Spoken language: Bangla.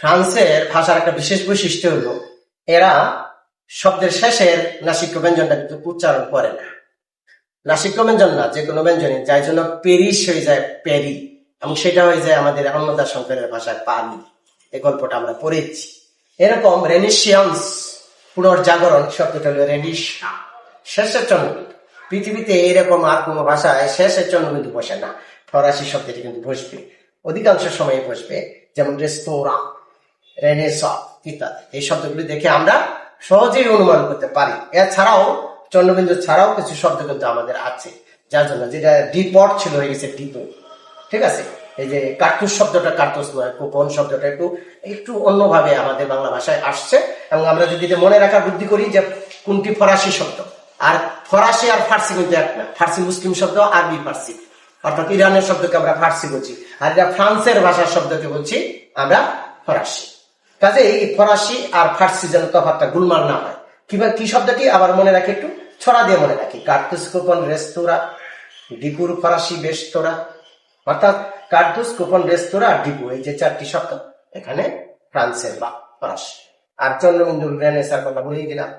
ফ্রান্সের ভাষার একটা বিশেষ বৈশিষ্ট্য হলো, এরা শব্দের শেষের নাসিক্য ব্যঞ্জনটা কিন্তু উচ্চারণ করে না। নাসিক্য ব্যঞ্জন না, যে কোনো ব্যঞ্জনে, যার জন্য পেরিস হয়ে যায় পেরি, এবং সেটা হয়ে যায় আমাদের অন্নদা শঙ্করের ভাষায় পালি এই গল্পটা আমরা পড়েছি। এরকম রেনিশিয়ান্স পুনর্জাগরণ, শব্দটা হলো রেনিশা শেষের চন্দ্রবিন্দু। পৃথিবীতে এরকম আর কোনো ভাষায় শেষের চন্দ্রবিন্দু বসে না। ফরাসি শব্দটি কিন্তু বসবে। অধিকাংশ সময়ে বসবে, যেমন রেস্তোরাঁ। এই শব্দগুলি দেখে আমরা সহজেই অনুমান করতে পারি। এছাড়াও, চন্দ্রবিন্দু ছাড়াও কিছু শব্দ কিন্তু আমাদের আছে। যার জন্য যেটা ডিপট ছিল, হয়ে গেছে ডিপো ঠিক আছে? এই যে কার্তুস শব্দটা, কার্তুস নয় কুপন শব্দটা একটু একটু অন্যভাবে আমাদের বাংলা ভাষায় আসছে। এবং আমরা যদি মনে রাখার বুদ্ধি করি যে কোনটি ফরাসি শব্দ। আর ফরাসি আর ফার্সি কিন্তু এক ফার্সি মুসলিম শব্দ, আরবি ফার্সি। অর্থাৎ ইরানের শব্দকে আমরা ফার্সি বলছি। আর এটা ফ্রান্সের ভাষার শব্দকে বলছি আমরা ফরাসি। কাজে এই ফরাসি আর ফার্সি যেন তফাতটা গুলমাল না হয়। কীভাবে কি শব্দটি আবার মনে রাখি একটু? ছড়া দিয়ে মনে রাখি। কার্তুস কুপন রেস্তোরা ডিপুর ফরাসি বেস্তোরা অর্থাৎ কার্তুস কুপন রেস্তোরা আর ডিপু এই যে চারটি শব্দ। এখানে ফ্রান্সের বা ফরাসি। আর চন্দ্রবিন্দু রেনেসার কথা বলেই দিলাম